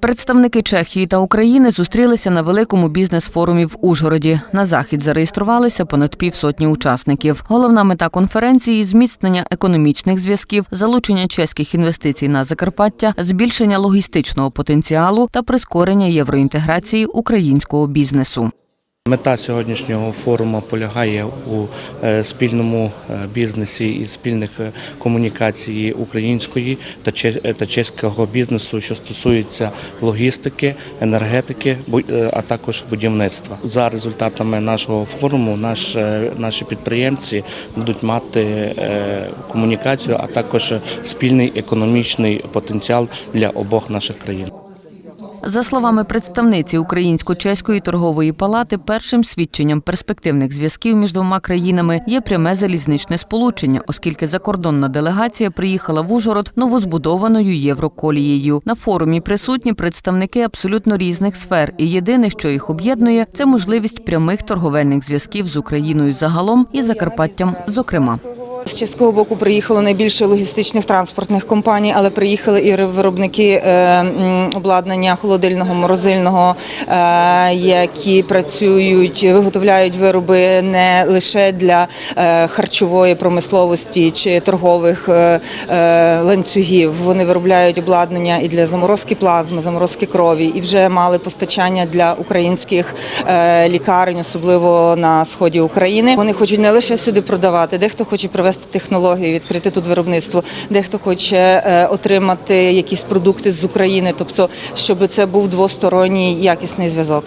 Представники Чехії та України зустрілися на великому бізнес-форумі в Ужгороді. На захід зареєструвалися понад півсотні учасників. Головна мета конференції зміцнення економічних зв'язків, залучення чеських інвестицій на Закарпаття, збільшення логістичного потенціалу та прискорення євроінтеграції українського бізнесу. Мета сьогоднішнього форуму полягає у е, спільному е, бізнесі і спільних е, комунікації української та че- та чеського бізнесу, що стосується логістики, енергетики, а також будівництва. За результатами нашого форуму, наш, наші підприємці будуть мати комунікацію, а також спільний економічний потенціал для обох наших країн. За словами представниці Українсько-чеської торгової палати, першим свідченням перспективних зв'язків між двома країнами є пряме залізничне сполучення, оскільки закордонна делегація приїхала в Ужгород новозбудованою євроколією. На форумі присутні представники абсолютно різних сфер, і єдине, що їх об'єднує, це можливість прямих торговельних зв'язків з Україною загалом і Закарпаттям, зокрема. З чеського боку приїхало найбільше логістичних транспортних компаній, але приїхали і виробники е, обладнання холодильного, морозильного, е, які працюють, виготовляють вироби не лише для е, харчової промисловості чи торгових ланцюгів. Вони виробляють обладнання і для заморозки плазми, заморозки крові, і вже мали постачання для українських лікарень, особливо на сході України. Вони хочуть не лише сюди продавати, дехто хоче привезти технологію, відкрити тут виробництво, дехто хоче е, отримати якісь продукти з України, тобто щоб це був двосторонній якісний зв'язок.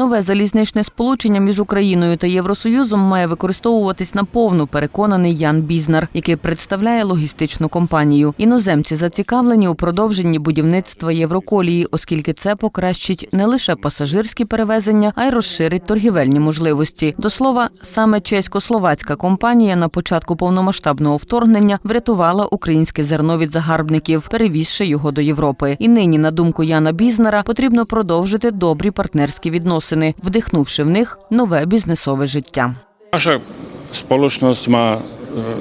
Нове залізничне сполучення між Україною та Євросоюзом має використовуватись наповну, переконаний Ян Бізнар, який представляє логістичну компанію. Іноземці зацікавлені у продовженні будівництва Євроколії, оскільки це покращить не лише пасажирські перевезення, а й розширить торгівельні можливості. До слова, саме чесько-словацька компанія на початку повномасштабного вторгнення врятувала українське зерно від загарбників, перевізши його до Європи. І нині, на думку Яна Бізнера, потрібно продовжити добрі партнерські відносини, вдихнувши в них нове бізнесове життя. Наша má e,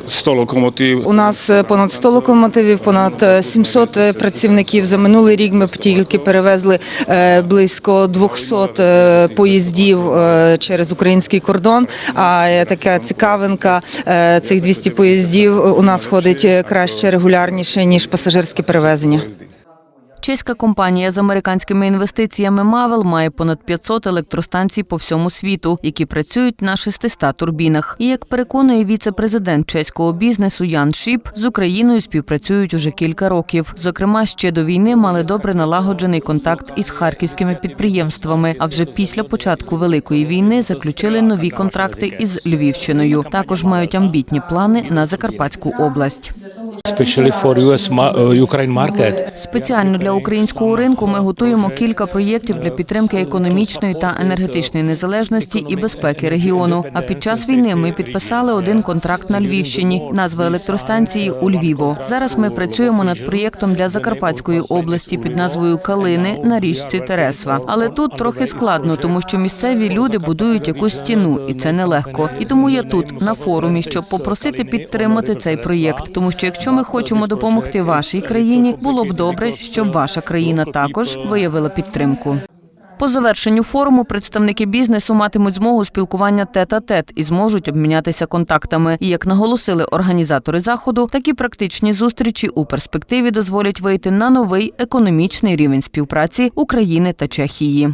100 lokomotív. У нас е, понад 100 локомотивів, понад е, 700 працівників. За минулий рік ми тільки перевезли е, близько 200 е, поїздів е, через український кордон. А е, така цікавинка е, цих 200 поїздів у нас ходить е, краще регулярніше ніж пасажирське перевезення. Чеська компанія з американськими інвестиціями Мавел має понад 500 електростанцій по всьому світу, які працюють на 600 турбінах. І як переконує віце-президент чеського бізнесу Ян Шіп, з Україною співпрацюють уже кілька років. Зокрема, ще до війни мали добре налагоджений контакт із харківськими підприємствами. А вже після початку великої війни заключили нові контракти із Львівщиною. Також мають амбітні плани на Закарпатську область. Uh. Спеціально для українського ринку ми готуємо кілька проєктів для підтримки економічної та енергетичної незалежності і безпеки регіону. А під час війни ми підписали один контракт на Львівщині. Назва електростанції у Львіво. Зараз ми працюємо над проєктом для Закарпатської області під назвою Калини на річці Тересва. Але тут трохи складно, тому що місцеві люди будують якусь стіну, і це нелегко. І тому я тут на форумі, щоб попросити підтримати цей проєкт. Тому що якщо ми хочемо допомогти вашій країні, було б добре, щоб ваша країна також виявила підтримку. По завершенню форуму представники бізнесу матимуть змогу спілкування тет-а-тет і зможуть обмінятися контактами. І як наголосили організатори заходу, такі практичні зустрічі у перспективі дозволять вийти на новий економічний рівень співпраці України та Чехії.